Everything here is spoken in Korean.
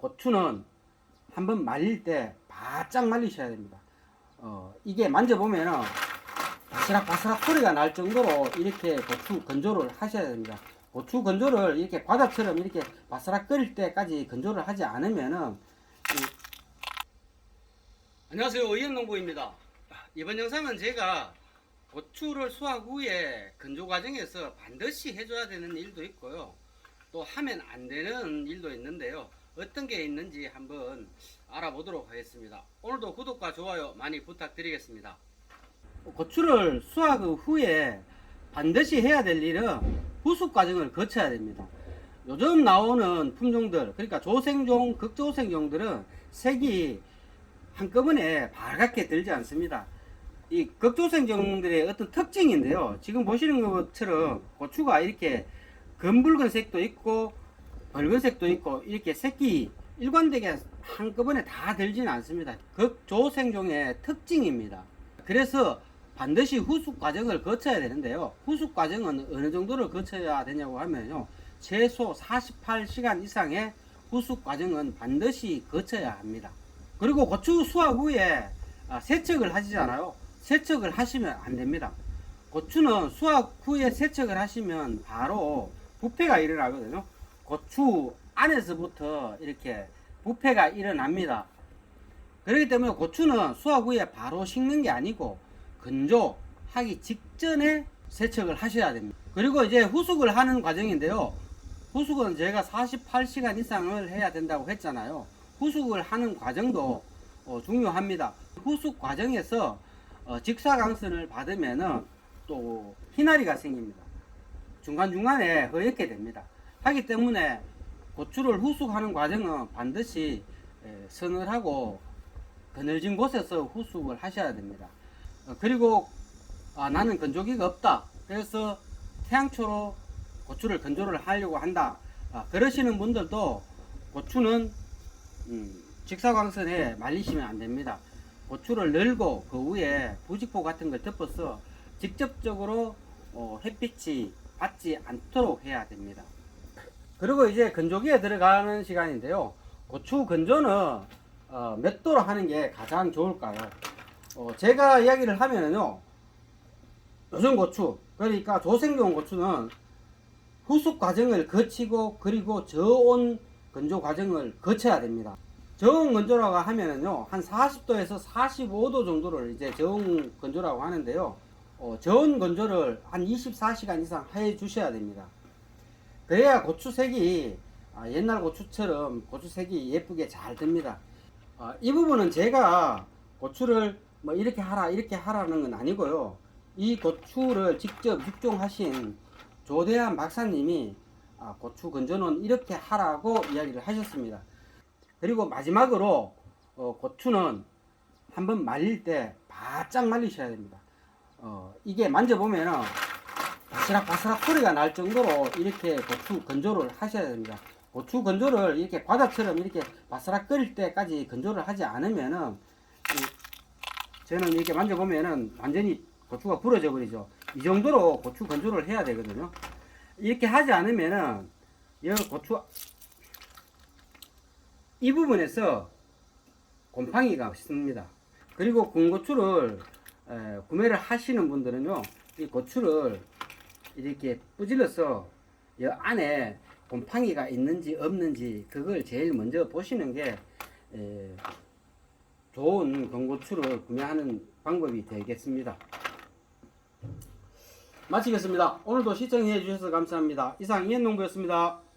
고추는 한번 말릴 때 바짝 말리셔야 됩니다. 어, 이게 만져보면은 바스락 바스락 소리가 날 정도로 이렇게 고추 건조를 하셔야 됩니다. 고추 건조를 이렇게 과자처럼 이렇게 바스락 끓일 때까지 건조를 하지 않으면은 이- 안녕하세요 의연농부입니다. 이번 영상은 제가 고추를 수확 후에 건조 과정에서 반드시 해줘야 되는 일도 있고요. 또 하면 안 되는 일도 있는데요. 어떤 게 있는지 한번 알아보도록 하겠습니다. 오늘도 구독과 좋아요 많이 부탁드리겠습니다. 고추를 수확 후에 반드시 해야 될 일은 후숙 과정을 거쳐야 됩니다. 요즘 나오는 품종들, 그러니까 조생종, 극조생종들은 색이 한꺼번에 밝게 들지 않습니다. 이 극조생종들의 어떤 특징인데요. 지금 보시는 것처럼 고추가 이렇게 검붉은 색도 있고 붉은색도 있고 이렇게 색이 일관되게 한꺼번에 다 들지는 않습니다. 극조생종의 특징입니다. 그래서 반드시 후숙 과정을 거쳐야 되는데요. 후숙 과정은 어느 정도를 거쳐야 되냐고 하면요. 최소 48시간 이상의 후숙 과정은 반드시 거쳐야 합니다. 그리고 고추 수확 후에 아, 세척을 하시잖아요. 세척을 하시면 안 됩니다. 고추는 수확 후에 세척을 하시면 바로 부패가 일어나거든요. 고추 안에서부터 이렇게 부패가 일어납니다. 그렇기 때문에 고추는 수확 후에 바로 식는 게 아니고 건조하기 직전에 세척을 하셔야 됩니다. 그리고 이제 후숙을 하는 과정인데요. 후숙은 제가 48시간 이상을 해야 된다고 했잖아요. 후숙을 하는 과정도 어, 중요합니다. 후숙 과정에서 어, 직사광선을 받으면은 또 희나리가 생깁니다. 중간중간에 허옇게 됩니다. 하기 때문에 고추를 후숙하는 과정은 반드시 에, 서늘하고 그늘진 곳에서 후숙을 하셔야 됩니다. 어, 그리고 아, 나는 건조기가 없다. 그래서 태양초로 고추를 건조를 하려고 한다. 아, 그러시는 분들도 고추는 음, 직사광선에 말리시면 안 됩니다. 고추를 널고 그 위에 부직포 같은 걸 덮어서 직접적으로 어, 햇빛이 받지 않도록 해야 됩니다. 그리고 이제 건조기에 들어가는 시간인데요. 고추 건조는 어, 몇 도로 하는 게 가장 좋을까요? 어, 제가 이야기를 하면은요. 요즘 고추, 그러니까 조생용 고추는 후숙 과정을 거치고 그리고 저온 건조 과정을 거쳐야 됩니다. 저온 건조라고 하면은요, 한 40도에서 45도 정도를 이제 저온 건조라고 하는데요. 어, 저온 건조를 한 24시간 이상 해 주셔야 됩니다. 그래야 고추색이 아, 옛날 고추처럼 고추색이 예쁘게 잘 듭니다. 아, 이 부분은 제가 고추를 뭐 이렇게 하라 이렇게 하라는 건 아니고요. 이 고추를 직접 육종하신 조대한 박사님이 아, 고추 건조는 이렇게 하라고 이야기를 하셨습니다. 그리고 마지막으로 어, 고추는 한번 말릴 때 바짝 말리셔야 됩니다. 어, 이게 만져보면은 바스락 바스락 소리가 날 정도로 이렇게 고추 건조를 하셔야 됩니다. 고추 건조를 이렇게 과자처럼 이렇게 바스락 끓일 때까지 건조를 하지 않으면은 이- 저는 이렇게 만져보면은 완전히 고추가 부러져 버리죠. 이 정도로 고추 건조를 해야 되거든요. 이렇게 하지 않으면은 이 고추 이 부분에서 곰팡이가 있습니다. 그리고 군고추를 에, 구매를 하시는 분들은요, 이 고추를 이렇게 뿌질러서 이 안에 곰팡이가 있는지 없는지 그걸 제일 먼저 보시는 게 에, 좋은 건고추를 구매하는 방법이 되겠습니다. 마치겠습니다. 오늘도 시청해 주셔서 감사합니다. 이상 이현농부였습니다.